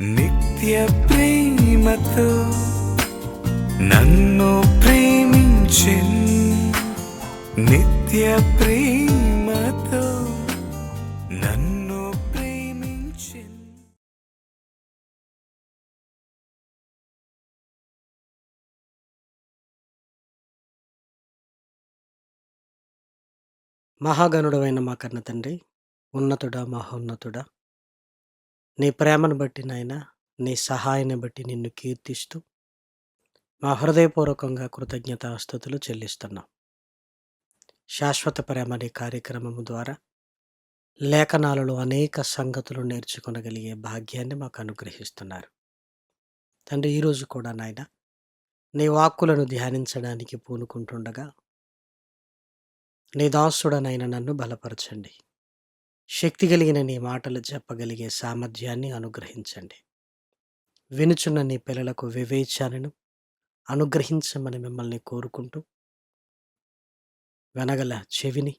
నిత్య ప్రేమతో నన్ను ప్రేమించిన్ నిత్య ప్రేమతో నన్ను ప్రేమించిన్ మహాగణుడవైన మా కన్న తండ్రి ఉన్నతుడా మహోన్నతుడా? నీ ప్రేమను బట్టి నాయన నీ సహాయాన్ని బట్టి నిన్ను కీర్తిస్తూ మా హృదయపూర్వకంగా కృతజ్ఞతాస్థుతులు చెల్లిస్తున్నాం. శాశ్వత ప్రేమ అనే కార్యక్రమము ద్వారా లేఖనాలలో అనేక సంగతులు నేర్చుకొనగలిగే భాగ్యాన్ని మాకు అనుగ్రహిస్తున్నారు. తండ్రి ఈరోజు కూడా నాయన నీ వాక్కులను ధ్యానించడానికి పూనుకుంటుండగా నీ దాసుడనైన నన్ను బలపరచండి. శక్తి కలిగిన నీ మాటలు చెప్పగలిగే సామర్థ్యాన్ని అనుగ్రహించండి. వినుచున్న నీ పిల్లలకు వివేచాలను అనుగ్రహించమని మిమ్మల్ని కోరుకుంటూ వెనగల చెవిని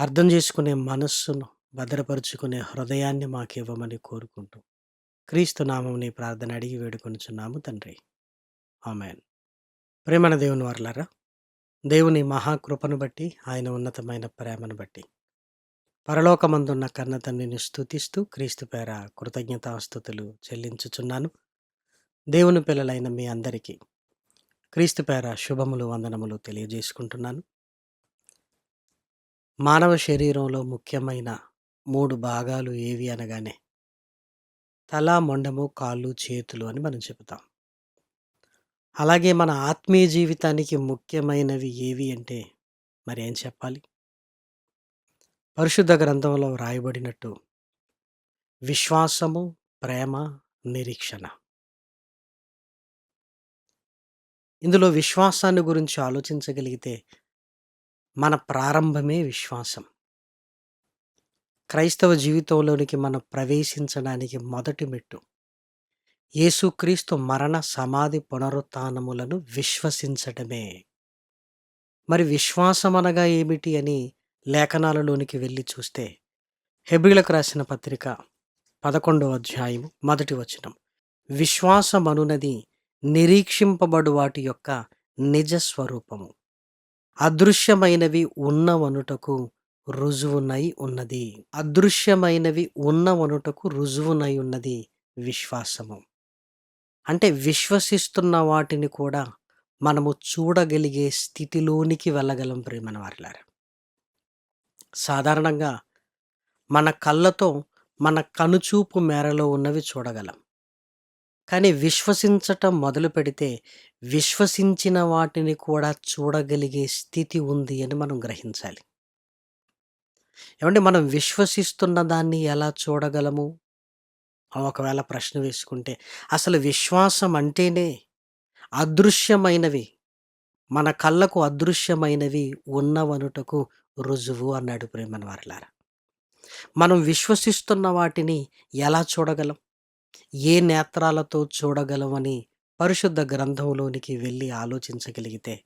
అర్థం చేసుకునే మనస్సును భద్రపరుచుకునే హృదయాన్ని మాకివ్వమని కోరుకుంటూ క్రీస్తు నామంని ప్రార్థన అడిగి వేడుకొనుచున్నాము తండ్రి. ఆమెన్. ప్రేమన దేవుని వర్లారా దేవుని మహాకృపను బట్టి ఆయన ఉన్నతమైన ప్రేమను బట్టి పరలోకమందున్న కన్నతండ్రిని స్థుతిస్తూ స్తుతిస్తూ క్రీస్తు పేర కృతజ్ఞతాస్థుతులు చెల్లించుచున్నాను. దేవుని పిల్లలైన మీ అందరికీ క్రీస్తు పేర శుభములు వందనములు తెలియజేసుకుంటున్నాను. మానవ శరీరంలో ముఖ్యమైన మూడు భాగాలు ఏవి అనగానే తల మొండము కాళ్ళు చేతులు అని మనం చెబుతాం. అలాగే మన ఆత్మీయ జీవితానికి ముఖ్యమైనవి ఏవి అంటే మరి ఏం చెప్పాలి? పరిశుద్ధ గ్రంథంలో వ్రాయబడినట్టు విశ్వాసము ప్రేమ నిరీక్షణ. ఇందులో విశ్వాసాన్ని గురించి ఆలోచించగలిగితే మన ప్రారంభమే విశ్వాసం. క్రైస్తవ జీవితంలోనికి మనం ప్రవేశించడానికి మొదటి మెట్టు యేసుక్రీస్తు మరణ సమాధి పునరుత్నములను విశ్వసించటమే. మరి విశ్వాసం అనగా ఏమిటి అని లేఖనాలలోనికి వెళ్ళి చూస్తే హెబ్రిలకు రాసిన పత్రిక పదకొండవ అధ్యాయం మొదటి వచనం. విశ్వాసమనునది నిరీక్షింపబడు వాటి యొక్క నిజ స్వరూపము. అదృశ్యమైనవి ఉన్నవనుటకు రుజువునై ఉన్నది. అదృశ్యమైనవి ఉన్నవనుటకు రుజువునై ఉన్నది విశ్వాసము. అంటే విశ్వసిస్తున్న వాటిని కూడా మనము చూడగలిగే స్థితిలోనికి వెళ్ళగలం ప్రేమన వారిలారా సాధారణంగా మన కళ్ళతో మన కనుచూపు మేరలో ఉన్నవి చూడగలం. కానీ విశ్వసించటం మొదలు పెడితే విశ్వసించిన వాటిని కూడా చూడగలిగే స్థితి ఉంది అని మనం గ్రహించాలి. ఏమంటే మనం విశ్వసిస్తున్న దాన్ని ఎలా చూడగలము? ఒకవేళ ప్రశ్న వేసుకుంటే అసలు విశ్వాసం అంటేనే అదృశ్యమైనవి మన కళ్ళకు అదృశ్యమైనవి ఉన్నవనుటకు రుజువు అన్నాడు ప్రేమన్ వారిలారా మనం విశ్వసిస్తున్న వాటిని ఎలా చూడగలం? ఏ నేత్రాలతో చూడగలమని పరిశుద్ధ గ్రంథంలోనికి వెళ్ళి ఆలోచించగలిగితే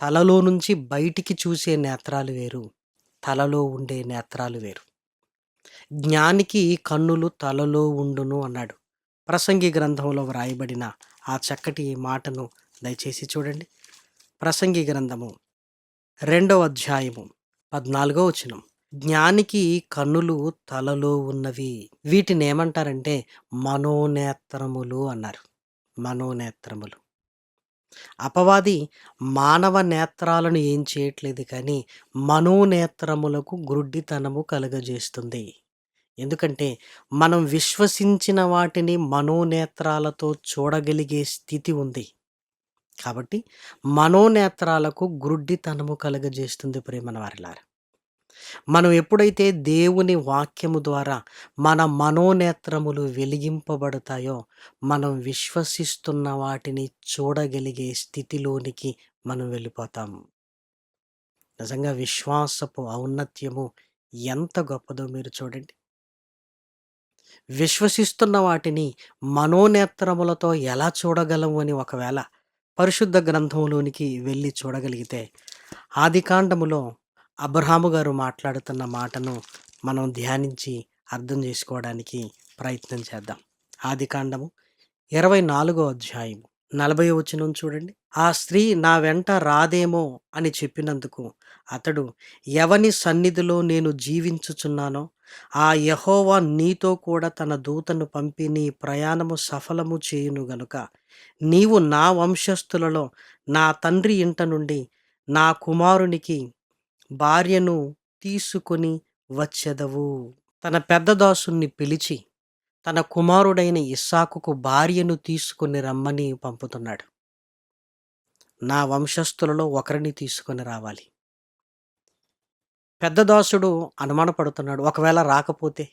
తలలో నుంచి బయటికి చూసే నేత్రాలు వేరు తలలో ఉండే నేత్రాలు వేరు. జ్ఞానికి కన్నులు తలలో ఉండును అన్నాడు. ప్రసంగి గ్రంథంలో వ్రాయబడిన ఆ చక్కటి మాటను దయచేసి చూడండి. ప్రసంగి గ్రంథము రెండవ అధ్యాయము పద్నాలుగో వచనం. జ్ఞానికి కన్నులు తలలో ఉన్నవి. వీటిని ఏమంటారంటే మనోనేత్రములు అన్నారు. మనోనేత్రములు. అపవాది మానవ నేత్రాలను ఏం చేయట్లేదు కానీ మనోనేత్రములకు గ్రుడ్డితనము కలుగజేస్తుంది. ఎందుకంటే మనం విశ్వసించిన వాటిని మనోనేత్రాలతో చూడగలిగే స్థితి ఉంది. కాబట్టి మనోనేత్రాలకు గ్రుడ్డితనము కలుగజేస్తుంది ప్రేమన వారిలారా. మనం ఎప్పుడైతే దేవుని వాక్యము ద్వారా మన మనోనేత్రములు వెలిగింపబడతాయో మనం విశ్వసిస్తున్న వాటిని చూడగలిగే స్థితిలోనికి మనం వెళ్ళిపోతాం నిజంగా విశ్వాసపు ఔన్నత్యము ఎంత గొప్పదో మీరు చూడండి. విశ్వసిస్తున్న వాటిని మనోనేత్రములతో ఎలా చూడగలము అని ఒకవేళ పరిశుద్ధ గ్రంథంలోనికి వెళ్ళి చూడగలిగితే ఆదికాండములో అబ్రహాము గారు మాట్లాడుతున్న మాటను మనం ధ్యానించి అర్థం చేసుకోవడానికి ప్రయత్నం చేద్దాం. ఆదికాండము ఇరవై నాలుగో అధ్యాయము. నలభై వచనం చూడండి. ఆ స్త్రీ నా వెంట రాదేమో అని చెప్పినందుకు అతడు ఎవని సన్నిధిలో నేను జీవించుచున్నానో ఆ యహోవా నీతో కూడా తన దూతను పంపి నీ ప్రయాణము సఫలము చేయును గనుక నీవు నా వంశస్థులలో నా తండ్రి ఇంట నుండి నా కుమారునికి భార్యను తీసుకొని వచ్చెదవు. తన పెద్ద దాసుని పిలిచి తన కుమారుడైన ఇస్సాకుకు భార్యను తీసుకొని రమ్మని పంపుతున్నాడు. నా వంశస్థులలో ఒకరిని తీసుకొని రావాలి. పెద్ద దాసుడు అనుమానపడుతున్నాడు. ఒకవేళ రాకపోతే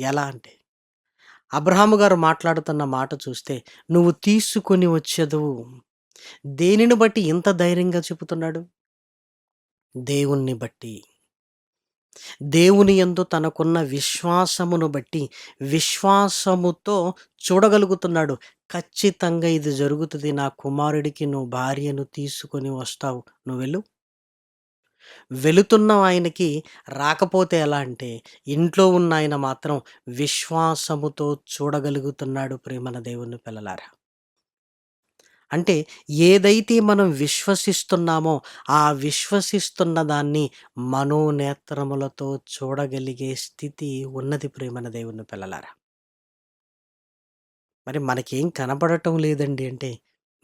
ఎలా అంటే? అబ్రహాము గారు మాట్లాడుతున్న మాట చూస్తే నువ్వు తీసుకొని వచ్చేదువు. దేనిని బట్టి ఇంత ధైర్యంగా చెబుతున్నాడు? దేవుణ్ణి బట్టి. దేవుని ఎందు తనకున్న విశ్వాసమును బట్టి విశ్వాసముతో చూడగలుగుతున్నాడు. ఖచ్చితంగా ఇది జరుగుతుంది. నా కుమారుడికి నువ్వు భార్యను తీసుకొని వస్తావు. నువ్వు వెళ్ళు. వెళుతున్న ఆయనకి రాకపోతే ఎలా అంటే ఇంట్లో ఉన్న ఆయన మాత్రం విశ్వాసముతో చూడగలుగుతున్నాడు ప్రేమన దేవుని పిల్లలారా. అంటే ఏదైతే మనం విశ్వసిస్తున్నామో ఆ విశ్వసిస్తున్న దాన్ని మనోనేత్రములతో చూడగలిగే స్థితి ఉన్నది ప్రేమన దేవుని పిల్లలారా. మరి మనకేం కనపడటం లేదండి అంటే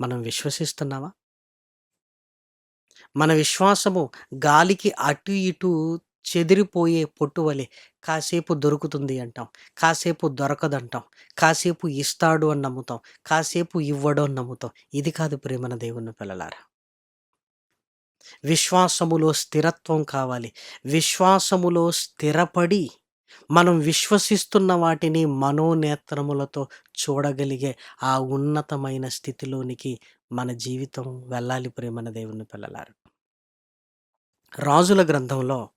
మనం విశ్వసిస్తున్నామా? మన విశ్వాసము గాలికి అటు ఇటు చెదిరిపోయే పొట్టువలే కాసేపు దొరుకుతుంది అంటాం. కాసేపు దొరకదంటాం. కాసేపు ఇస్తాడు అని నమ్ముతాం. కాసేపు ఇవ్వడు అని నమ్ముతాం. ఇది కాదు ప్రేమన దేవుని పిల్లలారా. విశ్వాసములో స్థిరత్వం కావాలి. విశ్వాసములో స్థిరపడి మనం విశ్వసిస్తున్న వాటిని మనోనేత్రములతో చూడగలిగే ఆ ఉన్నతమైన స్థితిలోనికి మన జీవితం వెళ్ళాలి ప్రేమన దేవుని పిల్లలారు. రాజుల గ్రంథంలో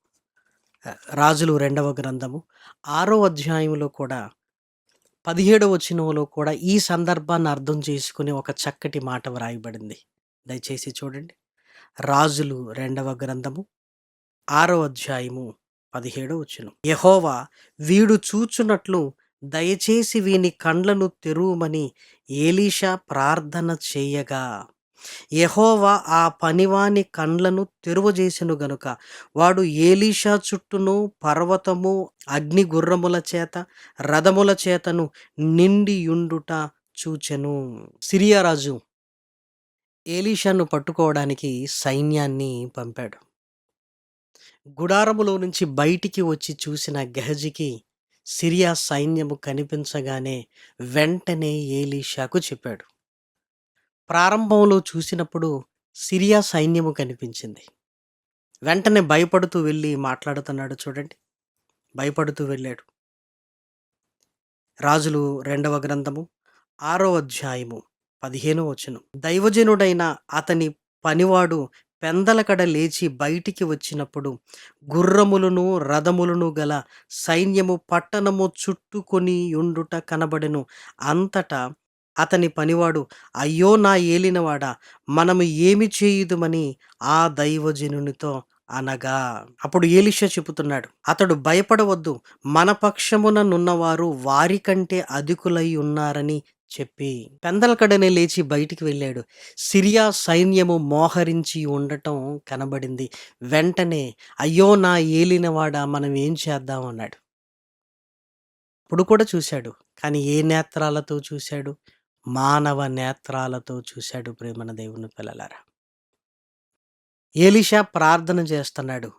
రాజులు రెండవ గ్రంథము. ఆరో అధ్యాయంలో కూడా పదిహేడవ వచనంలో కూడా ఈ సందర్భాన్ని అర్థం చేసుకుని ఒక చక్కటి మాట వ్రాయబడింది. దయచేసి చూడండి. రాజులు రెండవ గ్రంథము ఆరో అధ్యాయము పదిహేడవ వచనం. యహోవా వీడు చూచున్నట్లు దయచేసి వీని కండ్లను తెరువమని ఏలీషా ప్రార్థన చేయగా. యహోవా ఆ పనివాని కండ్లను తెరువజేసెను గనుక. వాడు ఏలీషా చుట్టూను పర్వతము అగ్ని గుర్రముల చేత రథముల చేతను నిండియుండుట చూచెను. సిరియా రాజు ఏలీషాను పట్టుకోవడానికి సైన్యాన్ని పంపాడు. గుడారములో నుంచి బయటికి వచ్చి చూసిన గహజికి సిరియా సైన్యము కనిపించగానే వెంటనే ఏలీషాకు చెప్పాడు. ప్రారంభంలో చూసినప్పుడు సిరియా సైన్యము కనిపించింది. వెంటనే భయపడుతూ వెళ్ళి మాట్లాడుతున్నాడు చూడండి. భయపడుతూ వెళ్ళాడు. రాజులు రెండవ గ్రంథము ఆరో అధ్యాయము పదిహేనో వచనం. దైవజనుడైన అతని పనివాడు పెందలకడ లేచి బయటికి వచ్చినప్పుడు గుర్రములను రథములను గల సైన్యము పట్టణము చుట్టుకొని ఉండుట కనబడెను. అంతటా అతని పనివాడు అయ్యో నా ఏలినవాడా మనము ఏమి చేయుదుమని ఆ దైవజనునితో అనగా. అప్పుడు ఏలిష చెబుతున్నాడు అతడు భయపడవద్దు మన పక్షమున నున్నవారు వారి కంటే అధికులై ఉన్నారని చెప్పి. పెందలకడనే లేచి బయటికి వెళ్ళాడు. సిరియా సైన్యము మోహరించి ఉండటం కనబడింది. వెంటనే అయ్యో నా ఏలినవాడా మనం ఏం చేద్దాం? అన్నాడు. ఇప్పుడు కూడా చూశాడు కానీ ఏ నేత్రాలతో చూశాడు? మానవ నేత్రాలతో చూశాడు ప్రేమన దేవుని పిల్లలారా. ఏలిషా ప్రార్థన చేస్తున్నాడు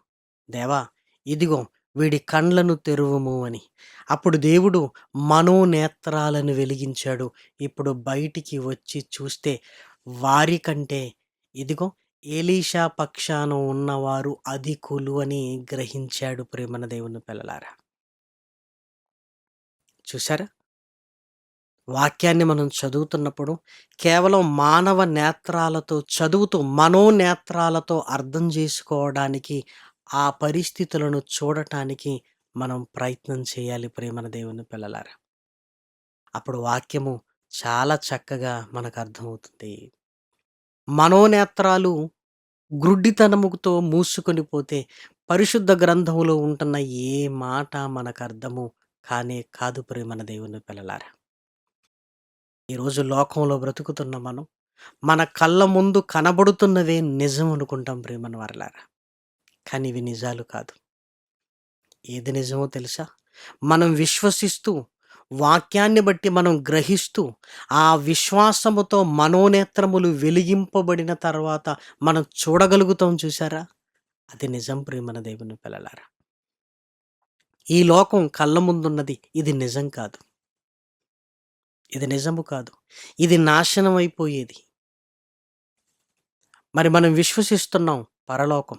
దేవా ఇదిగో వీడి కండ్లను తెరువుము అని. అప్పుడు దేవుడు మనోనేత్రాలను వెలిగించాడు. ఇప్పుడు బయటికి వచ్చి చూస్తే వారి కంటే ఇదిగో ఏలీషా పక్షాన ఉన్నవారు అధికులు అని గ్రహించాడు ప్రేమన దేవుని పిల్లలారా. చూసారా వాక్యాన్ని మనం చదువుతున్నప్పుడు కేవలం మానవ నేత్రాలతో చదువుతూ మనోనేత్రాలతో అర్థం చేసుకోవడానికి ఆ పరిస్థితులను చూడటానికి మనం ప్రయత్నం చేయాలి ప్రేమన దేవుని పిల్లలారా. అప్పుడు వాక్యము చాలా చక్కగా మనకు అర్థమవుతుంది. మనోనేత్రాలు గ్రుడ్డితనముతో మూసుకొని పోతే పరిశుద్ధ గ్రంథములో ఉంటున్న ఏ మాట మనకు అర్థము కానే కాదు ప్రేమన దేవుని పిల్లలారా. ఈరోజు లోకంలో బ్రతుకుతున్న మనం. మన కళ్ళ ముందు కనబడుతున్నదే నిజం అనుకుంటాం ప్రేమను వారలారా. కానీ ఇవి నిజాలు కాదు. ఏది నిజమో తెలుసా? మనం విశ్వసిస్తూ వాక్యాన్ని బట్టి మనం గ్రహిస్తూ ఆ విశ్వాసముతో మనోనేత్రములు వెలిగింపబడిన తర్వాత మనం చూడగలుగుతాం చూసారా అది నిజం ప్రేమన దేవుని పిల్లలారా. ఈ లోకం కళ్ళ ముందున్నది. ఇది నిజం కాదు. ఇది నిజము కాదు. ఇది నాశనం అయిపోయేది మరి మనం విశ్వసిస్తున్నాం పరలోకం.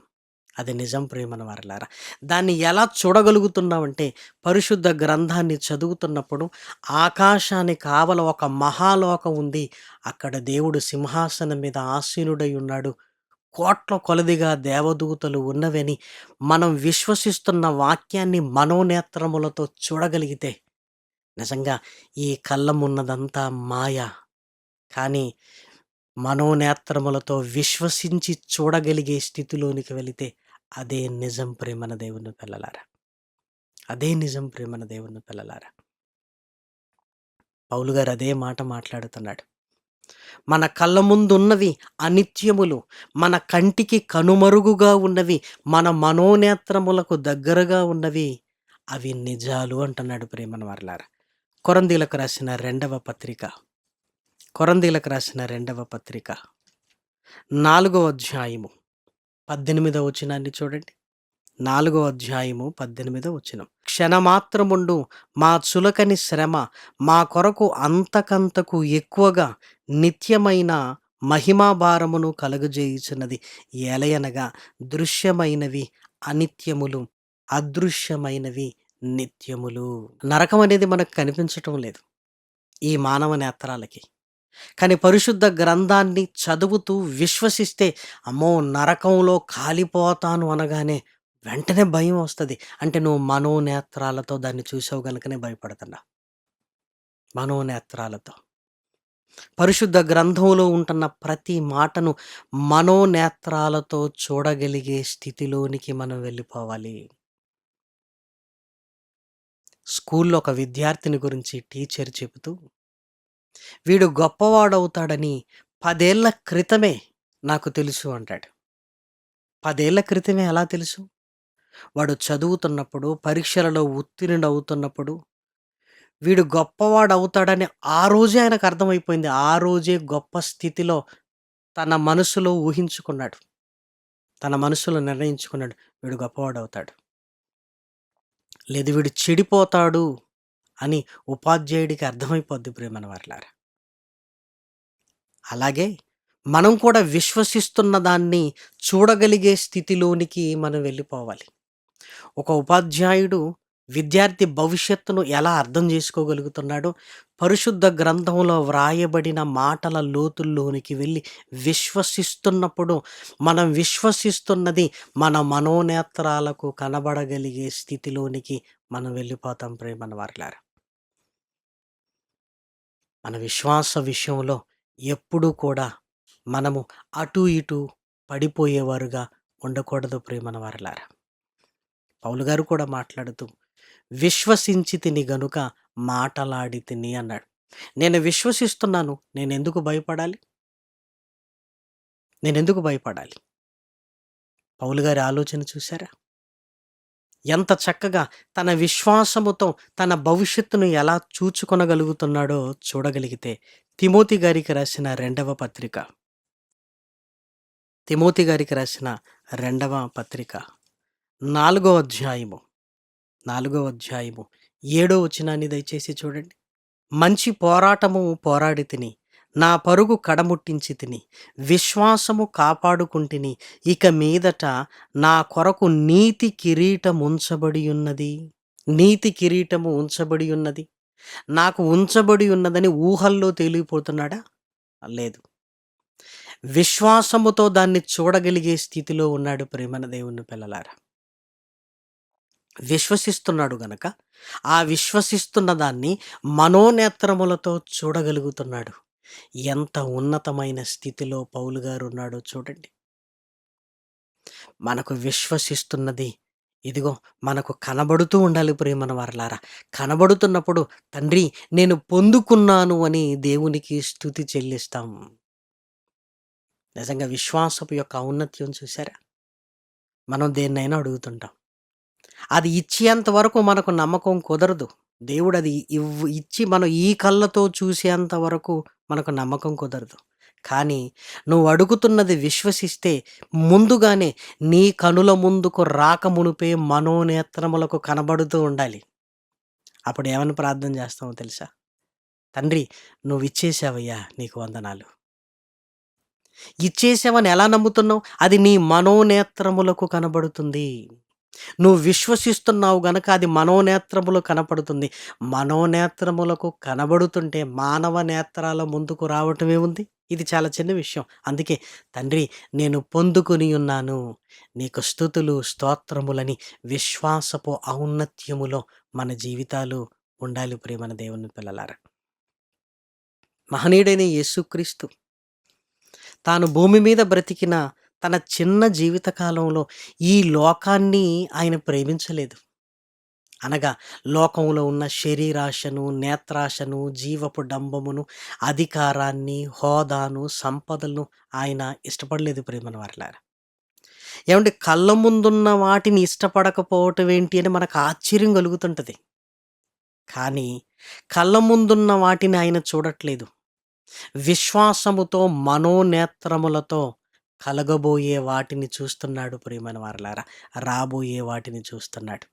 అది నిజం ప్రేమన వారలారా. దాన్ని ఎలా చూడగలుగుతున్నామంటే పరిశుద్ధ గ్రంథాన్ని చదువుతున్నప్పుడు ఆకాశాన్ని కావల ఒక మహాలోకం ఉంది. అక్కడ దేవుడు సింహాసనం మీద ఆసీనుడై ఉన్నాడు. కోట్ల కొలదిగా దేవదూతలు ఉన్నవని మనం విశ్వసిస్తున్న వాక్యాన్ని మనోనేత్రములతో చూడగలిగితే నిజంగా ఈ కళ్ళమున్నదంతా మాయ. కానీ మనోనేత్రములతో విశ్వసించి చూడగలిగే స్థితిలోనికి వెళితే అదే నిజం ప్రేమన దేవుని పిల్లలారా. అదే నిజం ప్రేమన దేవుని పిల్లలారా. పౌలు గారు అదే మాట మాట్లాడుతున్నాడు. మన కళ్ళ ముందు ఉన్నవి అనిత్యములు మన కంటికి కనుమరుగుగా ఉన్నవి మన మనోనేత్రములకు దగ్గరగా ఉన్నవి అవి నిజాలు అంటున్నాడు ప్రేమన వర్లారా. కొరందీలకు రాసిన రెండవ పత్రిక. కొరందీలకు రాసిన రెండవ పత్రిక. నాలుగవ అధ్యాయము పద్దెనిమిదవ వచనాన్ని చూడండి. నాలుగవ అధ్యాయము పద్దెనిమిదవ వచనం. క్షణమాత్రముండు మా చులకని శ్రమ మా కొరకు అంతకంతకు ఎక్కువగా నిత్యమైన మహిమాభారమును కలుగజేయుచున్నది. ఏలయనగా దృశ్యమైనవి అనిత్యములు అదృశ్యమైనవి నిత్యములు. నరకం అనేది మనకు కనిపించటం లేదు. ఈ మానవ నేత్రాలకి. కానీ పరిశుద్ధ గ్రంథాన్ని చదువుతూ విశ్వసిస్తే అమ్మో! నరకంలో కాలిపోతాను అనగానే వెంటనే భయం వస్తుంది. అంటే నువ్వు మనోనేత్రాలతో దాన్ని చూసావు గనుకనే భయపడుతున్నా మనోనేత్రాలతో. పరిశుద్ధ గ్రంథంలో ఉంటున్న ప్రతి మాటను మనోనేత్రాలతో చూడగలిగే స్థితిలోనికి మనం వెళ్ళిపోవాలి. స్కూల్లో ఒక విద్యార్థిని గురించి టీచర్ చెబుతూ వీడు గొప్పవాడవుతాడని పదేళ్ళ క్రితమే నాకు తెలుసు అంటాడు. పదేళ్ళ క్రితమే ఎలా తెలుసు? వాడు చదువుతున్నప్పుడు పరీక్షలలో ఉత్తీర్ణుడవుతున్నప్పుడు వీడు గొప్పవాడు అవుతాడని ఆ రోజే ఆయనకు అర్థమైపోయింది. ఆ రోజే గొప్ప స్థితిలో తన మనసులో ఊహించుకున్నాడు. తన మనసులో నిర్ణయించుకున్నాడు. వీడు గొప్పవాడు అవుతాడు లేదు వీడు చెడిపోతాడు అని ఉపాధ్యాయుడికి అర్థమైపోద్ది ప్రేమన వారిలారా అలాగే మనం కూడా విశ్వసిస్తున్న దాన్ని చూడగలిగే స్థితిలోనికి మనం వెళ్ళిపోవాలి. ఒక ఉపాధ్యాయుడు విద్యార్థి భవిష్యత్తును ఎలా అర్థం చేసుకోగలుగుతున్నాడో పరిశుద్ధ గ్రంథంలో వ్రాయబడిన మాటల లోతుల్లోనికి వెళ్ళి విశ్వసిస్తున్నప్పుడు మనం విశ్వసిస్తున్నది మన మనోనేత్రాలకు కనబడగలిగే స్థితిలోనికి మనం వెళ్ళిపోతాం ప్రేమన వారిలారా. మన విశ్వాస విషయంలో ఎప్పుడూ కూడా మనము అటు ఇటు పడిపోయేవారుగా ఉండకూడదు ప్రేమన వారిలారా. పౌలు గారు కూడా మాట్లాడుతూ విశ్వసించి తిని గనుక మాటలాడి తిని అన్నాడు. నేను విశ్వసిస్తున్నాను నేను ఎందుకు భయపడాలి? నేను ఎందుకు భయపడాలి? పౌలు గారి ఆలోచన చూశారా? ఎంత చక్కగా తన విశ్వాసముతో తన భవిష్యత్తును ఎలా చూచుకొనగలుగుతున్నాడో చూడగలిగితే తిమోతి గారికి రాసిన రెండవ పత్రిక. తిమోతి గారికి రాసిన రెండవ పత్రిక. నాలుగో అధ్యాయము. నాలుగో అధ్యాయము. ఏడో వచనాన్ని దయచేసి చూడండి. మంచి పోరాటము పోరాడి తిని నా పరుగు కడముట్టించి తిని విశ్వాసము కాపాడుకుంటుని ఇక మీదట నా కొరకు నీతి కిరీటం ఉంచబడి ఉన్నది నీతి కిరీటము ఉంచబడి ఉన్నది నాకు ఉంచబడి ఉన్నదని ఊహల్లో తేలిపోతున్నాడా? లేదు. విశ్వాసముతో దాన్ని చూడగలిగే స్థితిలో ఉన్నాడు ప్రేమన దేవుని పిల్లలారా. విశ్వసిస్తున్నాడు గనక ఆ విశ్వసిస్తున్న దాన్ని మనోనేత్రములతో చూడగలుగుతున్నాడు. ఎంత ఉన్నతమైన స్థితిలో పౌలు గారు ఉన్నాడో చూడండి. మనకు విశ్వసిస్తున్నది ఇదిగో మనకు కనబడుతూ ఉండాలి ప్రేమన వారలారా. కనబడుతున్నప్పుడు తండ్రి నేను పొందుకున్నాను అని దేవునికి స్థుతి చెల్లిస్తాం. నిజంగా విశ్వాసపు యొక్క ఔన్నత్యం చూసారా మనం దేన్నైనా అడుగుతుంటాం. అది ఇచ్చేంత వరకు మనకు నమ్మకం కుదరదు. దేవుడు అది ఇవ్ ఇచ్చి మనం ఈ కళ్ళతో చూసేంత వరకు మనకు నమ్మకం కుదరదు. కానీ నువ్వు అడుగుతున్నది విశ్వసిస్తే ముందుగానే నీ కనుల ముందుకు రాక మునిపే మనోనేత్రములకు కనబడుతూ ఉండాలి. అప్పుడు ఏమని ప్రార్థన చేస్తామో తెలుసా? తండ్రి నువ్వు ఇచ్చేసావయ్యా నీకు వందనాలు. ఇచ్చేసావని ఎలా నమ్ముతున్నావు? అది నీ మనోనేత్రములకు కనబడుతుంది. నువ్వు విశ్వసిస్తున్నావు గనక అది మనోనేత్రములు కనపడుతుంది. మనోనేత్రములకు కనబడుతుంటే మానవ నేత్రాల ముందుకు రావటమే ఉంది ఇది చాలా చిన్న విషయం. అందుకే తండ్రి నేను పొందుకుని ఉన్నాను. నీకు స్థుతులు స్తోత్రములని విశ్వాసపు ఔన్నత్యములో మన జీవితాలు ఉండాలి ప్రేమన దేవుని పిల్లలారా. మహనీయుడైన యేసుక్రీస్తు తాను భూమి మీద బ్రతికిన తన చిన్న జీవితకాలంలో ఈ లోకాన్ని ఆయన ప్రేమించలేదు. అనగా లోకంలో ఉన్న శరీరాశను నేత్రాశను జీవపు డంబమును అధికారాన్ని హోదాను సంపదలను ఆయన ఇష్టపడలేదు ప్రేమన వారిలారా ఏమంటే కళ్ళ ముందున్న వాటిని ఇష్టపడకపోవటం ఏంటి అని మనకు ఆశ్చర్యం కలుగుతుంటుంది. కానీ కళ్ళ ముందున్న వాటిని ఆయన చూడట్లేదు. విశ్వాసముతో మనోనేత్రములతో కలగబోయే వాటిని చూస్తున్నాడు ప్రియమైన వారలారా. రాబోయే వాటిని చూస్తున్నాడు.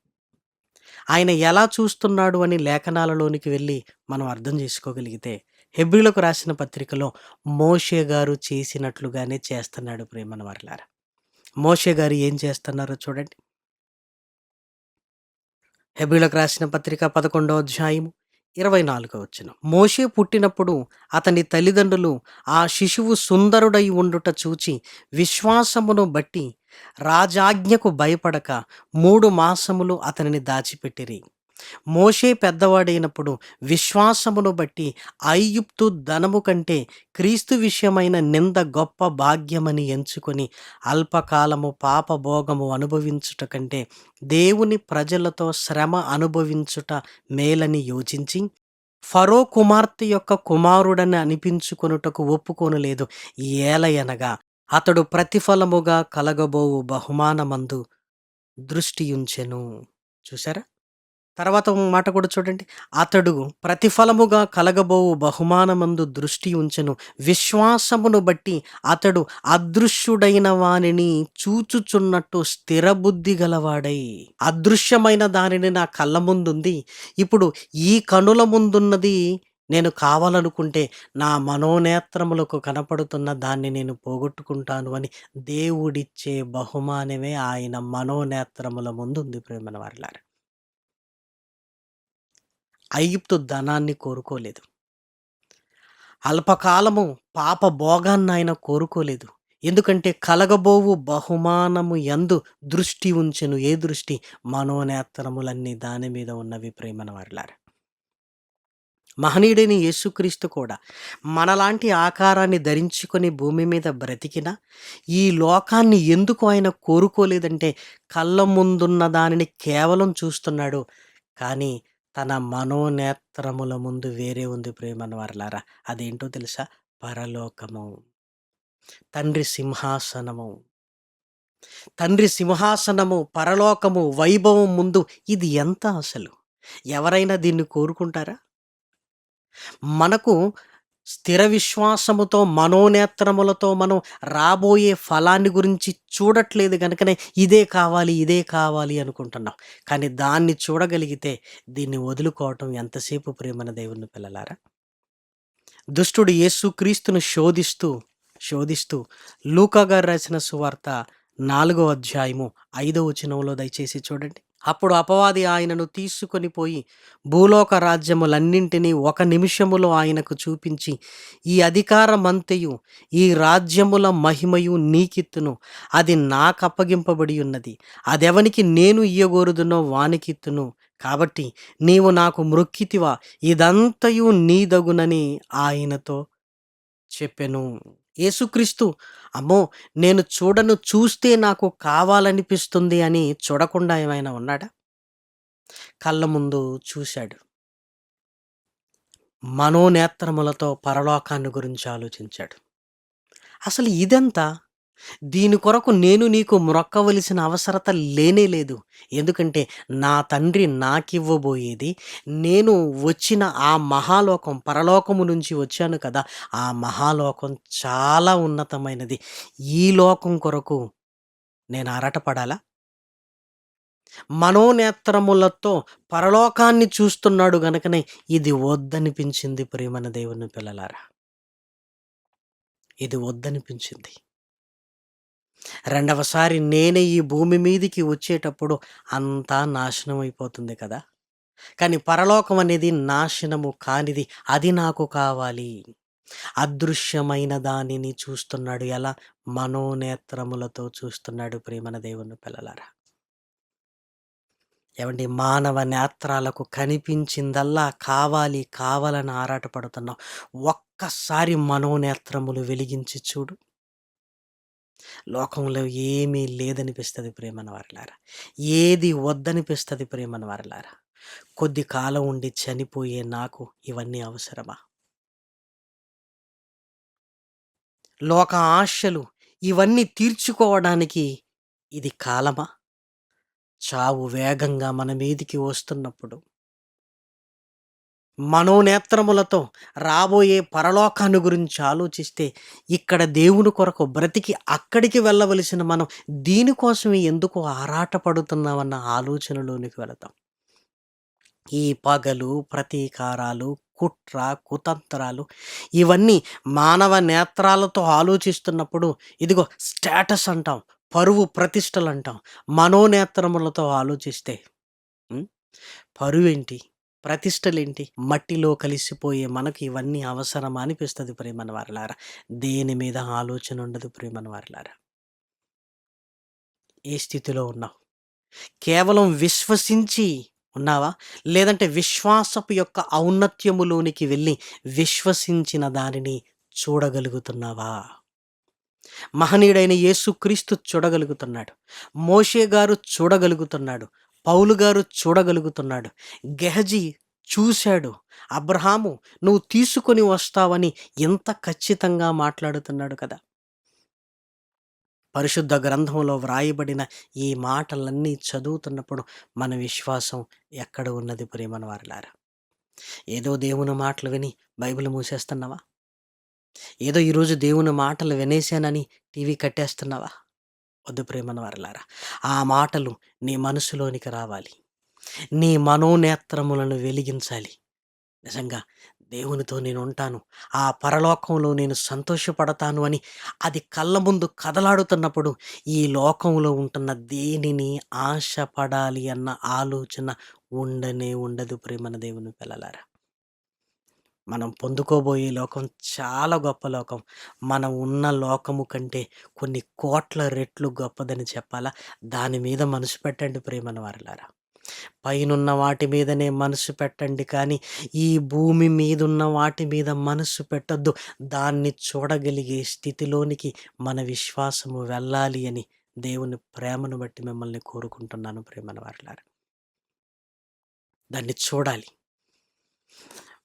ఆయన ఎలా చూస్తున్నాడు అని లేఖనాలలోనికి వెళ్ళి మనం అర్థం చేసుకోగలిగితే హెబ్రిలకు రాసిన పత్రికలో మోషే గారు చేసినట్లుగానే చేస్తున్నాడు ప్రేమన వారలారా. మోషే గారు ఏం చేస్తున్నారో చూడండి. హెబ్రిలకు రాసిన పత్రిక పదకొండో అధ్యాయము ఇరవై నాలుగో వచ్చిన మోషే పుట్టినప్పుడు అతని తల్లిదండ్రులు ఆ శిశువు సుందరుడై ఉండుట చూచి విశ్వాసమును బట్టి రాజాజ్ఞకు భయపడక మూడు మాసములు అతనిని దాచిపెట్టిరి. మోషే పెద్దవాడైనప్పుడు విశ్వాసమును బట్టి ఐయుప్తు ధనము కంటే క్రీస్తు విషయమైన నింద గొప్ప భాగ్యమని ఎంచుకొని అల్పకాలము పాపభోగము అనుభవించుట కంటే దేవుని ప్రజలతో శ్రమ అనుభవించుట మేలని యోచించి ఫరో కుమార్తె యొక్క కుమారుడని అనిపించుకొనుటకు ఒప్పుకోనలేదు. ఏలయనగా అతడు ప్రతిఫలముగా కలగబోవు బహుమానమందు దృష్టియుంచెను చూసారా తర్వాత మాట కూడా చూడండి. అతడు ప్రతిఫలముగా కలగబోవు బహుమానమందు దృష్టి ఉంచెను. విశ్వాసమును బట్టి అతడు అదృశ్యుడైన వానిని చూచుచున్నట్టు స్థిరబుద్ధి గలవాడై. అదృశ్యమైన దానిని నా కళ్ళ ముందుంది. ఇప్పుడు ఈ కనుల ముందున్నది నేను కావాలనుకుంటే నా మనోనేత్రములకు కనపడుతున్న దాన్ని నేను పోగొట్టుకుంటాను అని దేవుడిచ్చే బహుమానమే ఆయన మనోనేత్రముల ముందు ఉంది ప్రేమన వారిలారా. ఐగుప్తు ధనాన్ని కోరుకోలేదు. అల్పకాలము పాప భోగాన్ని ఆయన కోరుకోలేదు. ఎందుకంటే కలగబోవు బహుమానము ఎందు దృష్టి ఉంచెను. ఏ దృష్టి? మనోనేత్రములన్నీ దాని మీద ఉన్నవి ప్రేమన వారిలారు మహనీయుడైన యేసుక్రీస్తు కూడా మనలాంటి ఆకారాన్ని ధరించుకొని భూమి మీద బ్రతికిన ఈ లోకాన్ని ఎందుకు ఆయన కోరుకోలేదంటే కళ్ళ ముందున్న దానిని కేవలం చూస్తున్నాడు. కానీ తన మనోనేత్రముల ముందు వేరే ఉంది ప్రేమను వారలారా అదేంటో తెలుసా? పరలోకము. తండ్రి సింహాసనము. తండ్రి సింహాసనము పరలోకము వైభవం ముందు ఇది ఎంత అసలు? ఎవరైనా దీన్ని కోరుకుంటారా? మనకు స్థిర విశ్వాసముతో మనోనేత్రములతో మనం రాబోయే ఫలాన్ని గురించి చూడట్లేదు కనుకనే ఇదే కావాలి ఇదే కావాలి అనుకుంటున్నాం. కానీ దాన్ని చూడగలిగితే దీన్ని వదులుకోవటం ఎంతసేపు ప్రేమన దేవుని పిల్లలారా? దుష్టుడు యేసుక్రీస్తును శోధిస్తూ శోధిస్తూ లూకా గారు రాసిన సువార్త నాలుగో అధ్యాయము ఐదో వచనంలో దయచేసి చూడండి. అప్పుడు అపవాది ఆయనను తీసుకొని పోయి భూలోక రాజ్యములన్నింటినీ ఒక నిమిషములో ఆయనకు చూపించి ఈ అధికారమంతయు ఈ రాజ్యముల మహిమయు నీకిత్తును. అది నాకు అప్పగింపబడి ఉన్నది అదెవనికి నేను ఇయ్యగోరుదునో వానికిత్తును. కాబట్టి నీవు నాకు మృక్కితివా. ఇదంతయు నీదగునని ఆయనతో చెప్పెను. యేసుక్రీస్తు అమ్మో నేను చూడను చూస్తే నాకు కావాలనిపిస్తుంది అని చూడకుండా ఏమైనా ఉన్నాడా? కళ్ళ ముందు చూశాడు. మనోనేత్రములతో పరలోకాన్ని గురించి ఆలోచించాడు. అసలు ఇదంతా దీని కొరకు నేను నీకు మొక్కవలసిన అవసరత లేనే లేదు. ఎందుకంటే నా తండ్రి నాకివ్వబోయేది. నేను వచ్చిన ఆ మహాలోకం పరలోకము నుంచి వచ్చాను కదా ఆ మహాలోకం చాలా ఉన్నతమైనది. ఈ లోకం కొరకు నేను అరటపడాలా మనోనేత్రములతో పరలోకాన్ని చూస్తున్నాడు గనుకనే ఇది వద్దనిపించింది ప్రేమన దేవుని పిల్లలారా. ఇది వద్దనిపించింది. రెండవసారి నేనే ఈ భూమి మీదికి వచ్చేటప్పుడు అంతా నాశనం అయిపోతుంది కదా! కానీ పరలోకం అనేది నాశనము కానిది అది నాకు కావాలి. అదృశ్యమైన దానిని చూస్తున్నాడు. ఎలా? మనోనేత్రములతో చూస్తున్నాడు ప్రేమన దేవుని పిల్లలారా. ఏమండి? మానవ నేత్రాలకు కనిపించిందల్లా కావాలి కావాలని ఆరాటపడుతున్నాం. ఒక్కసారి మనోనేత్రములు వెలిగించి చూడు. లోకంలో ఏమీ లేదనిపిస్తుంది ప్రేమన వారిలారా. ఏది వద్దనిపిస్తుంది ప్రేమన వారిలారా. కొద్ది కాలం ఉండి చనిపోయే నాకు ఇవన్నీ అవసరమా? లోక ఆశలు ఇవన్నీ తీర్చుకోవడానికి ఇది కాలమా? చావు వేగంగా మన మీదికి వస్తున్నప్పుడు మనోనేత్రములతో రాబోయే పరలోకాన్ని గురించి ఆలోచిస్తే ఇక్కడ దేవుని కొరకు బ్రతికి అక్కడికి వెళ్ళవలసిన మనం దీనికోసమే ఎందుకు ఆరాటపడుతున్నామన్న ఆలోచనలోనికి వెళతాం. ఈ పగలు ప్రతీకారాలు కుట్ర కుతంత్రాలు ఇవన్నీ మానవ నేత్రాలతో ఆలోచిస్తున్నప్పుడు ఇదిగో స్టేటస్ అంటాం పరువు ప్రతిష్టలు అంటాం మనోనేత్రములతో ఆలోచిస్తే పరువు పరువేంటి? ప్రతిష్టలేంటి? మట్టిలో కలిసిపోయే మనకు ఇవన్నీ అవసరమా అనిపిస్తుంది ప్రేమన వారలారా? దేని మీద ఆలోచన ఉండదు ప్రేమన వారలారా? ఏ స్థితిలో ఉన్నావు? కేవలం విశ్వసించి ఉన్నావా? లేదంటే విశ్వాసపు యొక్క ఔన్నత్యములోనికి వెళ్ళి విశ్వసించిన దానిని చూడగలుగుతున్నావా? మహనీయుడైన యేసుక్రీస్తు చూడగలుగుతున్నాడు. మోషే గారు చూడగలుగుతున్నాడు. పౌలు గారు చూడగలుగుతున్నాడు. గెహజీ చూశాడు. అబ్రహాము నువ్వు తీసుకొని వస్తావని ఎంత ఖచ్చితంగా మాట్లాడుతున్నాడు కదా! పరిశుద్ధ గ్రంథంలో వ్రాయబడిన ఈ మాటలన్నీ చదువుతున్నప్పుడు మన విశ్వాసం ఎక్కడ ఉన్నది ప్రేమన వారిలారా? ఏదో దేవుని మాటలు విని బైబిల్ మూసేస్తున్నావా? ఏదో ఈరోజు దేవుని మాటలు వినేశానని టీవీ కట్టేస్తున్నావా? వద్దు ప్రేమను వారలారా ఆ మాటలు నీ మనసులోనికి రావాలి. నీ మనోనేత్రములను వెలిగించాలి. నిజంగా దేవునితో నేను ఉంటాను ఆ పరలోకంలో నేను సంతోషపడతాను అని అది కళ్ళ ముందు కదలాడుతున్నప్పుడు ఈ లోకంలో ఉంటున్న దేనిని ఆశపడాలి అన్న ఆలోచన ఉండనే ఉండదు ప్రేమన దేవుని పిల్లలారా. మనం పొందుకోబోయే లోకం చాలా గొప్ప లోకం. మనం ఉన్న లోకము కంటే కొన్ని కోట్ల రెట్లు గొప్పదని చెప్పాలా? దాని మీద మనసు పెట్టండి ప్రేమన వారలారా. పైనున్న వాటి మీదనే మనసు పెట్టండి కానీ ఈ భూమి మీదున్న వాటి మీద మనసు పెట్టద్దు. దాన్ని చూడగలిగే స్థితిలోనికి మన విశ్వాసము వెళ్ళాలి అని దేవుని ప్రేమను బట్టి మిమ్మల్ని కోరుకుంటున్నాను ప్రేమను వారలారా. దాన్ని చూడాలి.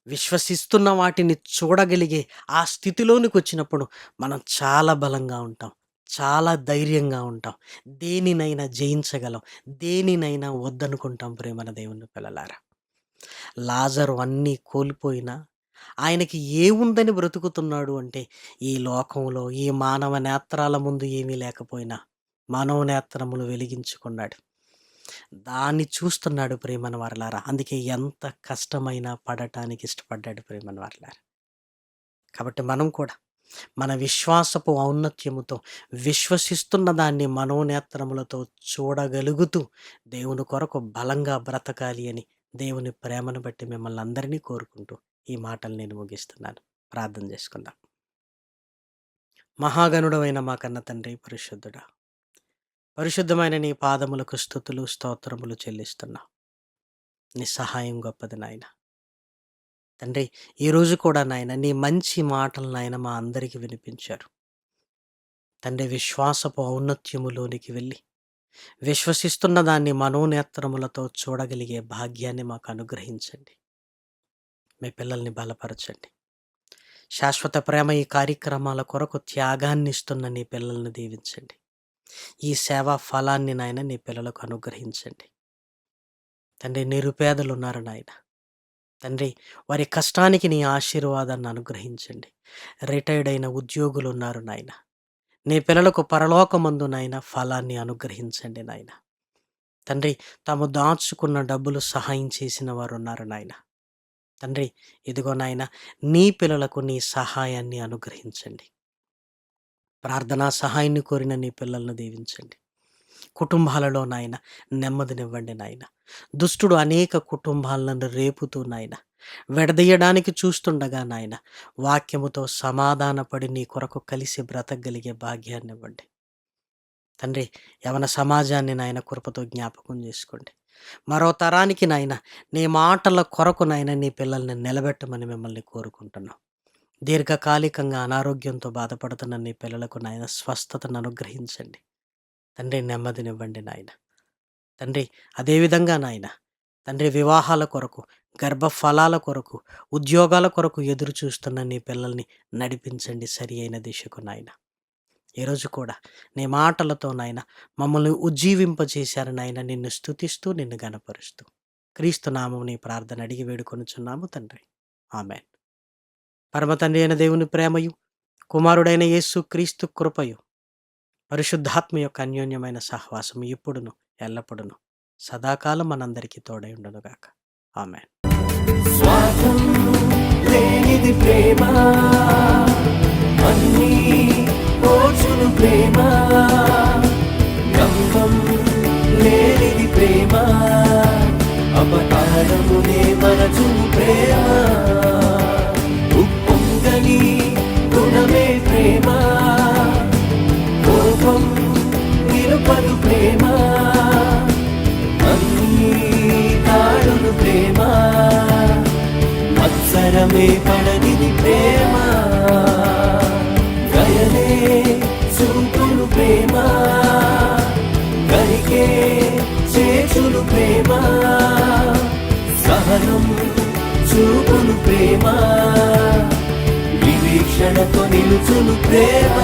విశ్వసిస్తున్న వాటిని చూడగలిగే ఆ స్థితిలోనికి వచ్చినప్పుడు మనం చాలా బలంగా ఉంటాం. చాలా ధైర్యంగా ఉంటాం. దేనినైనా జయించగలం. దేనినైనా వద్దనుకుంటాం ప్రేమన దేవుని పిల్లలారా. లాజరు అన్నీ కోల్పోయినా ఆయనకి ఏముందని బ్రతుకుతున్నాడు అంటే ఈ లోకంలో ఈ మానవ నేత్రాల ముందు ఏమీ లేకపోయినా మానవ నేత్రములు వెలిగించుకున్నాడు. దాన్ని చూస్తున్నాడు ప్రేమన వారలారా. అందుకే ఎంత కష్టమైనా పడటానికి ఇష్టపడ్డాడు ప్రేమన వారలారా. కాబట్టి మనం కూడా మన విశ్వాసపు ఔన్నత్యముతో విశ్వసిస్తున్న దాన్ని మనోనేత్రములతో చూడగలుగుతూ దేవుని కొరకు బలంగా బ్రతకాలి అని దేవుని ప్రేమను బట్టి మిమ్మల్ని అందరినీ కోరుకుంటూ ఈ మాటలు నేను ముగిస్తున్నాను. ప్రార్థన చేసుకుందాం. మహాగణుడమైన మా కన్న తండ్రి పరిశుద్ధుడా పరిశుద్ధమైన నీ పాదములకు స్థుతులు స్తోత్రములు చెల్లిస్తున్నా. నీ సహాయం గొప్పది నాయన. తండ్రి ఈరోజు కూడా నాయన నీ మంచి మాటలు నాయన మా అందరికీ వినిపించారు. తండ్రి విశ్వాసపు ఔన్నత్యములోనికి వెళ్ళి విశ్వసిస్తున్న దాన్ని మనోనేత్రములతో చూడగలిగే భాగ్యాన్ని మాకు అనుగ్రహించండి. మీ పిల్లల్ని బలపరచండి. శాశ్వత ప్రేమ ఈ కార్యక్రమాల కొరకు త్యాగాన్ని ఇస్తున్న నీ పిల్లల్ని దీవించండి. ఈ సేవా ఫలాన్ని నాయన నీ పిల్లలకు అనుగ్రహించండి. తండ్రి నిరుపేదలు ఉన్నారు నాయన. తండ్రి వారి కష్టానికి నీ ఆశీర్వాదాన్ని అనుగ్రహించండి. రిటైర్డ్ అయిన ఉద్యోగులు ఉన్నారు నాయన. నీ పిల్లలకు పరలోకమందు నాయన ఫలాన్ని అనుగ్రహించండి నాయన. తండ్రి తాము దాచుకున్న డబ్బులు సహాయం చేసిన వారు ఉన్నారు నాయన. తండ్రి ఇదిగో నాయన నీ పిల్లలకు నీ సహాయాన్ని అనుగ్రహించండి. ప్రార్థనా సహాయాన్ని కోరిన నీ పిల్లలను దీవించండి. కుటుంబాలలో నాయన నెమ్మదినివ్వండి నాయన. దుష్టుడు అనేక కుటుంబాలను రేపుతూ నాయన. విడదీయడానికి చూస్తుండగా నాయన వాక్యముతో సమాధానపడి నీ కొరకు కలిసి బ్రతకగలిగే భాగ్యాన్ని ఇవ్వండి తండ్రి యవన సమాజాన్ని నాయన కృపతో జ్ఞాపకం చేసుకోండి. మరో తరానికి నాయన నీ మాటల కొరకు నాయన నీ పిల్లల్ని నిలబెట్టమని మిమ్మల్ని కోరుకుంటున్నాం. దీర్ఘకాలికంగా అనారోగ్యంతో బాధపడుతున్న నీ పిల్లలకు నాయన స్వస్థతను అనుగ్రహించండి. తండ్రి నెమ్మదినివ్వండి నాయన. తండ్రి అదేవిధంగా నాయన తండ్రి వివాహాల కొరకు గర్భఫలాల కొరకు ఉద్యోగాల కొరకు ఎదురు చూస్తున్న నీ పిల్లల్ని నడిపించండి సరి అయిన దిశకు నాయన. ఈరోజు కూడా నీ మాటలతో నాయన మమ్మల్ని ఉజ్జీవింపజేశారు నాయన. నిన్ను స్తుతిస్తూ నిన్ను గనపరుస్తూ క్రీస్తు నామం నీ ప్రార్థన అడిగి వేడుకొనుచున్నాము తండ్రి. ఆమెన్. పరమతండ్రి అయిన దేవుని ప్రేమయు కుమారుడైన యేసు క్రీస్తు కృపయు. పరిశుద్ధాత్మ యొక్క అన్యోన్యమైన సహవాసం ఇప్పుడును ఎల్లప్పుడును సదాకాలం మనందరికీ తోడై ఉండునుగాక ఆమె లేనిది ప్రేమ అన్నీ ఓర్చును ప్రేమ. గంగం లేనిది ప్రేమ అపకారమునే మరచును ప్రేమ. ప్రేమ? మత్సరమే పడనిది ప్రేమ? గయనే చూపులు ప్రేమ? కరికే చేచును ప్రేమ? సహనం చూపులు ప్రేమ? వివీక్షణతో నిలుచును ప్రేమ?